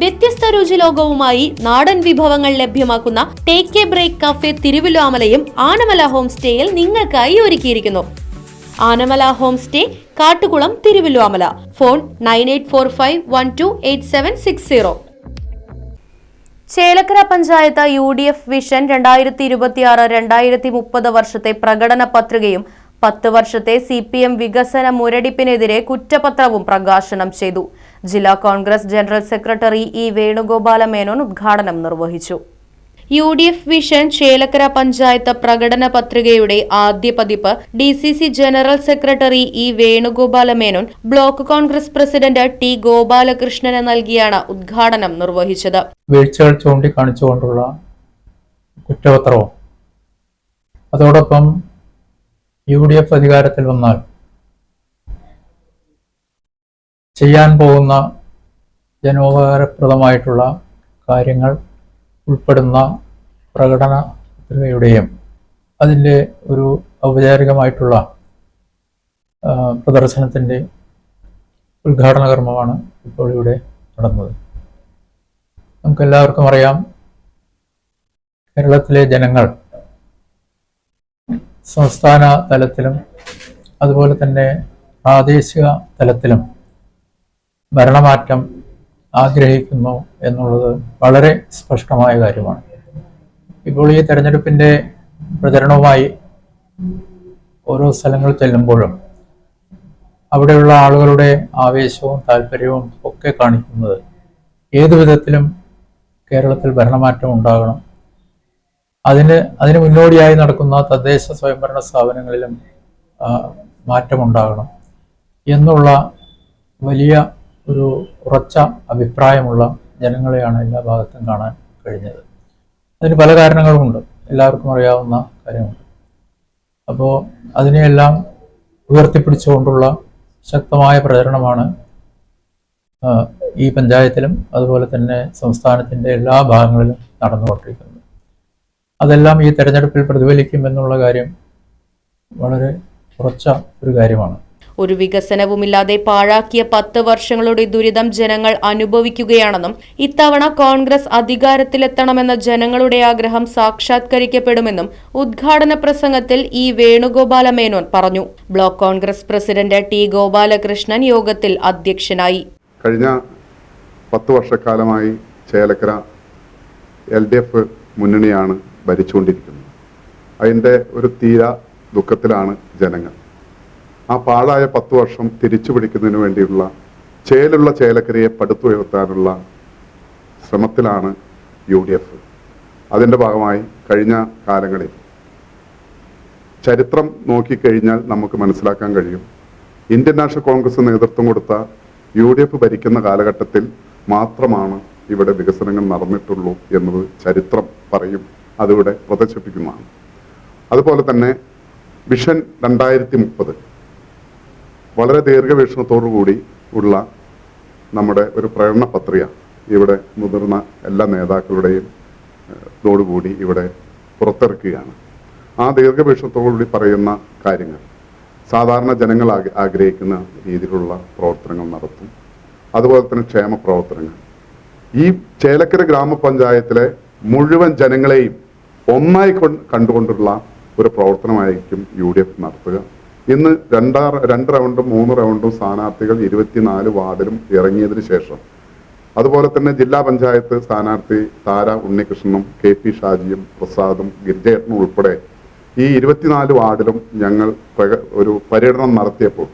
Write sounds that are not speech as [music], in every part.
വ്യത്യസ്ത രുചി ലോകവുമായി നാടൻ വിഭവങ്ങൾ ലഭ്യമാക്കുന്ന ടേക്ക് എ ബ്രേക്ക് കഫേ തിരുവിലാമലയും ആനമല ഹോം സ്റ്റേയിൽ നിങ്ങൾക്കായി ഒരുക്കിയിരിക്കുന്നു. Anamala home stay Kattukulam Thiruvilwamala phone nine eight four five one two eight seven six zero. Chelakkara panchayat U D F vision രണ്ടായിരത്തി ഇരുപത്തിയാറ് രണ്ടായിരത്തി മുപ്പത് വർഷത്തെ പ്രകടന പത്രികയും പത്ത് വർഷത്തെ സി പി എം വികസന മുരടിപ്പിനെതിരെ കുറ്റപത്രവും പ്രകാശനം ചെയ്തു. ജില്ലാ Congress general secretary E Venugopala Menon ഉദ്ഘാടനം നിർവഹിച്ചു. U D F vision Chelakkara panchayat പ്രകടന പത്രികയുടെ ആദ്യ പതിപ്പ് D C C general secretary E Venugopala Menon block Congress president T ഗോപാലകൃഷ്ണന് നൽകിയാണ് ഉദ്ഘാടനം നിർവഹിച്ചത്. വീഴ്ചകൾ ചൂണ്ടിക്കാണിച്ചുകൊണ്ടുള്ള കുറ്റപത്രവും അതോടൊപ്പം യു ഡി എഫ് അധികാരത്തിൽ വന്നാൽ ചെയ്യാൻ പോകുന്ന ജനോപകാരപ്രദമായിട്ടുള്ള കാര്യങ്ങൾ ഉൾപ്പെടുന്ന പ്രകടന പത്രികയുടെയും അതിന്റെ ഒരു ഔപചാരികമായിട്ടുള്ള പ്രദർശനത്തിന്റെ ഉദ്ഘാടന കർമ്മമാണ് ഇപ്പോൾ ഇവിടെ നടന്നത്. നമുക്കെല്ലാവർക്കും അറിയാം കേരളത്തിലെ ജനങ്ങൾ സംസ്ഥാന തലത്തിലും അതുപോലെ തന്നെ പ്രാദേശിക തലത്തിലും ഭരണമാറ്റം ആഗ്രഹിക്കുന്നു എന്നുള്ളത് വളരെ സ്പഷ്ടമായ കാര്യമാണ്. ഇപ്പോൾ ഈ തെരഞ്ഞെടുപ്പിന്റെ പ്രചരണവുമായി ഓരോ സ്ഥലങ്ങൾ ചെല്ലുമ്പോഴും അവിടെയുള്ള ആളുകളുടെ ആവേശവും താല്പര്യവും ഒക്കെ കാണിക്കുന്നത് ഏതു വിധത്തിലും കേരളത്തിൽ ഭരണമാറ്റം ഉണ്ടാകണം. അതിന് അതിന് മുന്നോടിയായി നടക്കുന്ന തദ്ദേശ സ്വയംഭരണ സ്ഥാപനങ്ങളിലും മാറ്റമുണ്ടാകണം. എന്നുള്ള വലിയ ഒരു ഉറച്ച അഭിപ്രായമുള്ള ജനങ്ങളെയാണ് എല്ലാ ഭാഗത്തും കാണാൻ കഴിഞ്ഞത്. അതിന് പല കാരണങ്ങളുമുണ്ട്. എല്ലാവർക്കും അറിയാവുന്ന കാര്യമുണ്ട്. അപ്പോൾ അതിനെയെല്ലാം ഉയർത്തിപ്പിടിച്ചുകൊണ്ടുള്ള ശക്തമായ പ്രചരണമാണ് ഈ പഞ്ചായത്തിലും അതുപോലെ തന്നെ സംസ്ഥാനത്തിന്റെ എല്ലാ ഭാഗങ്ങളിലും നടന്നുകൊണ്ടിരിക്കുന്നത്. അതെല്ലാം ഈ തെരഞ്ഞെടുപ്പിൽ പ്രതിഫലിക്കുമെന്നുള്ള കാര്യം വളരെ കുറച്ച ഒരു കാര്യമാണ്. ഒരു വികസനവുമില്ലാതെ പാഴാക്കിയ പത്ത് വർഷങ്ങളുടെ ദുരിതം ജനങ്ങൾ അനുഭവിക്കുകയാണെന്നും ഇത്തവണ കോൺഗ്രസ് അധികാരത്തിലെത്തണമെന്ന ജനങ്ങളുടെ ആഗ്രഹം സാക്ഷാത്കരിക്കപ്പെടുമെന്നും ഉദ്ഘാടന പ്രസംഗത്തിൽ ഇ വേണുഗോപാല മേനോൻ പറഞ്ഞു. Block Congress president T Gopalakrishnan യോഗത്തിൽ അധ്യക്ഷനായി. കഴിഞ്ഞ പത്ത് വർഷക്കാലമായി ചേലക്കര എൽ ഡി എഫ് മുന്നണിയാണ് ഭരിച്ചുകൊണ്ടിരിക്കുന്നത്. അതിന്റെ ഒരു തീര ദുഃഖത്തിലാണ് ജനങ്ങൾ. ആ പാഴായ പത്ത് വർഷം തിരിച്ചു പിടിക്കുന്നതിന് വേണ്ടിയുള്ള ചേലുള്ള ചേലക്കരയെ പടുത്തുയർത്താനുള്ള ശ്രമത്തിലാണ് യു ഡി എഫ്. അതിന്റെ ഭാഗമായി കഴിഞ്ഞ കാലങ്ങളിൽ ചരിത്രം നോക്കിക്കഴിഞ്ഞാൽ നമുക്ക് മനസ്സിലാക്കാൻ കഴിയും. ഇന്ത്യൻ നാഷണൽ കോൺഗ്രസ് നേതൃത്വം കൊടുത്ത യു ഡി എഫ് ഭരിക്കുന്ന കാലഘട്ടത്തിൽ മാത്രമാണ് ഇവിടെ വികസനങ്ങൾ നടന്നിട്ടുള്ളൂ എന്നത് ചരിത്രം പറയും. അതിവിടെ പ്രദർശിപ്പിക്കുന്നതാണ്. അതുപോലെ തന്നെ വിഷൻ രണ്ടായിരത്തി മുപ്പത്. വളരെ ദീർഘവീക്ഷണത്തോടു കൂടി ഉള്ള നമ്മുടെ ഒരു പ്രേരണ പത്രിക ഇവിടെ മുതിർന്ന എല്ലാ നേതാക്കളുടെയും ോടുകൂടി ഇവിടെ പുറത്തിറക്കുകയാണ്. ആ ദീർഘവീക്ഷണത്തോടുകൂടി പറയുന്ന കാര്യങ്ങൾ സാധാരണ ജനങ്ങൾ ആഗ്രഹിക്കുന്ന രീതിയിലുള്ള പ്രവർത്തനങ്ങൾ നടത്തും. അതുപോലെ തന്നെ ക്ഷേമ പ്രവർത്തനങ്ങൾ. ഈ ചേലക്കര ഗ്രാമപഞ്ചായത്തിലെ മുഴുവൻ ജനങ്ങളെയും ഒന്നായി കൊണ്ട് കണ്ടുകൊണ്ടുള്ള ഒരു പ്രവർത്തനമായിരിക്കും യു ഡി എഫ് നടത്തുക. ഇന്ന് രണ്ടാ രണ്ട് റൗണ്ടും മൂന്ന് റൗണ്ടും സ്ഥാനാർത്ഥികൾ ഇരുപത്തിനാല് വാർഡിലും ഇറങ്ങിയതിനു ശേഷം. അതുപോലെ തന്നെ ജില്ലാ പഞ്ചായത്ത് സ്ഥാനാർത്ഥി താര ഉണ്ണികൃഷ്ണനും കെ പി ഷാജിയും പ്രസാദും ഗിരിജേട്ടനും ഉൾപ്പെടെ ഈ ഇരുപത്തിനാല് വാർഡിലും ഞങ്ങൾ ഒരു പര്യടനം നടത്തിയപ്പോൾ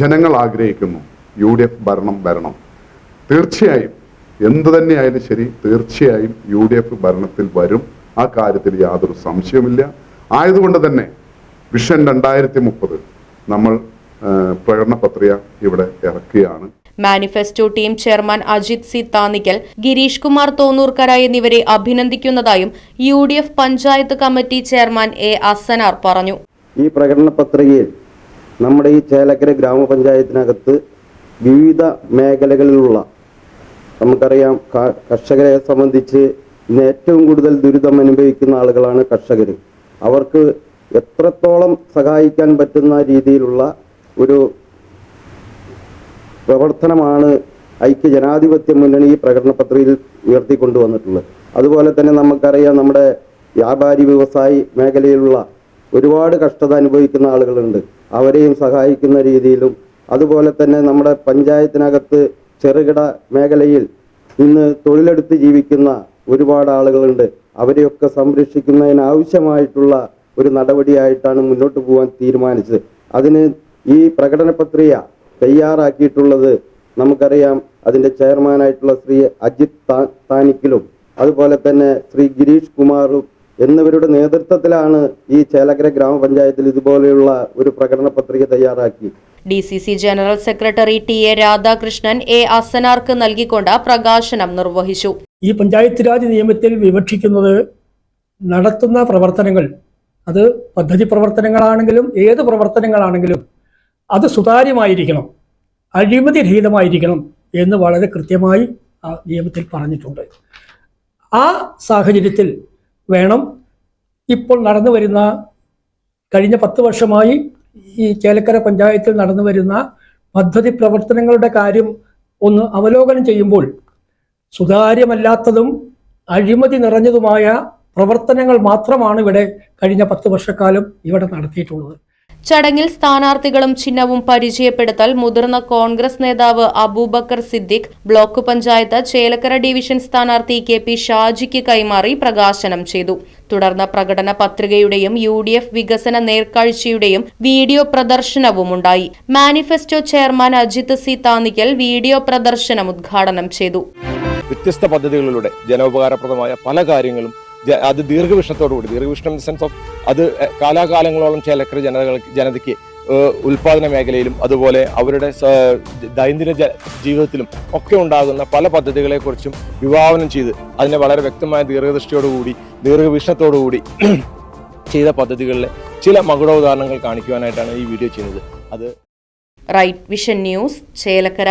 ജനങ്ങൾ ആഗ്രഹിക്കുന്നു യു ഡി എഫ് ഭരണം വരണം. തീർച്ചയായും എന്തു തന്നെയായാലും ശരി തീർച്ചയായും യു ഡി എഫ് ഭരണത്തിൽ വരും. ആ കാര്യത്തിൽ യാതൊരു സംശയമില്ല ആയതുകൊണ്ട് തന്നെ വിഷൻ രണ്ടായിരത്തി മുപ്പത് നമ്മൾ പ്രകടന പത്രിക ഇവിടെ ഇറക്കുകയാണ്. Manifesto team chairman Ajith C Thannikkal Gireesh Kumar Thonnurkkara എന്നിവരെ അഭിനന്ദിക്കുന്നതായും U D F panchayat committee chairman A Asanar പറഞ്ഞു. ഈ പ്രകടന പത്രികയിൽ നമ്മുടെ ഈ ചേലക്കര ഗ്രാമപഞ്ചായത്തിനകത്ത് വിവിധ മേഖലകളിലുള്ള നമുക്കറിയാം കർഷകരെ സംബന്ധിച്ച് ഇന്ന് ഏറ്റവും കൂടുതൽ ദുരിതം അനുഭവിക്കുന്ന ആളുകളാണ് കർഷകർ അവർക്ക് എത്രത്തോളം സഹായിക്കാൻ പറ്റുന്ന രീതിയിലുള്ള ഒരു പ്രവർത്തനമാണ് ഐക്യ ജനാധിപത്യ മുന്നണി ഈ പ്രകടന പത്രികയിൽ ഉയർത്തിക്കൊണ്ടുവന്നിട്ടുള്ളത്. അതുപോലെ തന്നെ നമുക്കറിയാം നമ്മുടെ വ്യാപാരി വ്യവസായി മേഖലയിലുള്ള ഒരുപാട് കഷ്ടത അനുഭവിക്കുന്ന ആളുകളുണ്ട്. അവരെയും സഹായിക്കുന്ന രീതിയിലും അതുപോലെ തന്നെ നമ്മുടെ പഞ്ചായത്തിനകത്ത് ചെറുകിട മേഖലയിൽ ഇന്ന് തൊഴിലെടുത്ത് ജീവിക്കുന്ന ഒരുപാട് ആളുകളുണ്ട്. അവരെയൊക്കെ സംരക്ഷിക്കുന്നതിന് ആവശ്യമായിട്ടുള്ള ഒരു നടപടിയായിട്ടാണ് മുന്നോട്ട് പോകാൻ തീരുമാനിച്ചത്. അതിന് ഈ പ്രകടന പത്രിക തയ്യാറാക്കിയിട്ടുള്ളത് നമുക്കറിയാം. അതിന്റെ ചെയർമാനായിട്ടുള്ള ശ്രീ അജിത് താ- താനിക്കിലും അതുപോലെ തന്നെ ശ്രീ ഗിരീഷ് കുമാറും എന്നിവരുടെ നേതൃത്വത്തിലാണ് ഈ ചേലക്കര ഗ്രാമപഞ്ചായത്തിൽ ഇതുപോലെയുള്ള ഒരു പ്രകടന പത്രിക തയ്യാറാക്കി. D C C general secretary T A Radhakrishnan A അസനാർക്ക് നൽകിക്കൊണ്ട് പ്രകാശനം നിർവഹിച്ചു. ഈ പഞ്ചായത്ത് രാജ് നിയമത്തിൽ വിവക്ഷിക്കുന്നത് നടത്തുന്ന പ്രവർത്തനങ്ങൾ അത് പദ്ധതി പ്രവർത്തനങ്ങളാണെങ്കിലും ഏത് പ്രവർത്തനങ്ങളാണെങ്കിലും അത് സുതാര്യമായിരിക്കണം അഴിമതി രഹിതമായിരിക്കണം എന്ന് വളരെ കൃത്യമായി ആ നിയമത്തിൽ പറഞ്ഞിട്ടുണ്ട്. ആ സാഹചര്യത്തിൽ വേണം ഇപ്പോൾ നടന്നു വരുന്ന കഴിഞ്ഞ പത്ത് വർഷമായി ഈ ചേലക്കര പഞ്ചായത്തിൽ നടന്നു വരുന്ന പദ്ധതി പ്രവർത്തനങ്ങളുടെ കാര്യം ഒന്ന് അവലോകനം ചെയ്യുമ്പോൾ സുതാര്യമല്ലാത്തതും അഴിമതി നിറഞ്ഞതുമായ പ്രവർത്തനങ്ങൾ മാത്രമാണ് ഇവിടെ കഴിഞ്ഞ പത്ത് വർഷക്കാലം ഇവിടെ നടത്തിയിട്ടുള്ളത്. ചടങ്ങിൽ സ്ഥാനാർത്ഥികളും ചിഹ്നവും പരിചയപ്പെടുത്തൽ മുതിർന്ന കോൺഗ്രസ് നേതാവ് അബൂബക്കർ സിദ്ദിഖ് ബ്ലോക്ക് പഞ്ചായത്ത് ചേലക്കര ഡിവിഷൻ സ്ഥാനാർത്ഥി കെ പി ഷാജിക്ക് കൈമാറി പ്രകാശനം ചെയ്തു. തുടർന്ന് പ്രകടന പത്രികയുടെയും യു ഡി എഫ് വികസന നേർക്കാഴ്ചയുടെയും വീഡിയോ പ്രദർശനവും ഉണ്ടായി. Manifesto chairman Ajith C Thannikkal video പ്രദർശനം ഉദ്ഘാടനം ചെയ്തു. വ്യത്യസ്ത പദ്ധതികളിലൂടെ ജനോപകാരപ്രദമായ പല കാര്യങ്ങളും അത് ദീർഘവീക്ഷണത്തോടുകൂടി ദീർഘവീക്ഷണം സെൻസ് ഓഫ് അത് കാലാകാലങ്ങളോളം ചേലക്കര ജനതകൾ ജനതയ്ക്ക് ഉൽപാദന മേഖലയിലും അതുപോലെ അവരുടെ ദൈനംദിന ജീവിതത്തിലും ഒക്കെ ഉണ്ടാകുന്ന പല പദ്ധതികളെക്കുറിച്ചും വിഭാവനം ചെയ്ത് അതിനെ വളരെ വ്യക്തമായ ദീർഘദൃഷ്ടിയോടുകൂടി ദീർഘവീക്ഷണത്തോടുകൂടി [clears throat] ചെയ്ത പദ്ധതികളിലെ ചില മകുടോദാഹരണങ്ങൾ കാണിക്കുവാനായിട്ടാണ് ഈ വീഡിയോ ചെയ്യുന്നത്. അത് റൈറ്റ് വിഷൻ ന്യൂസ് ചേലക്കര.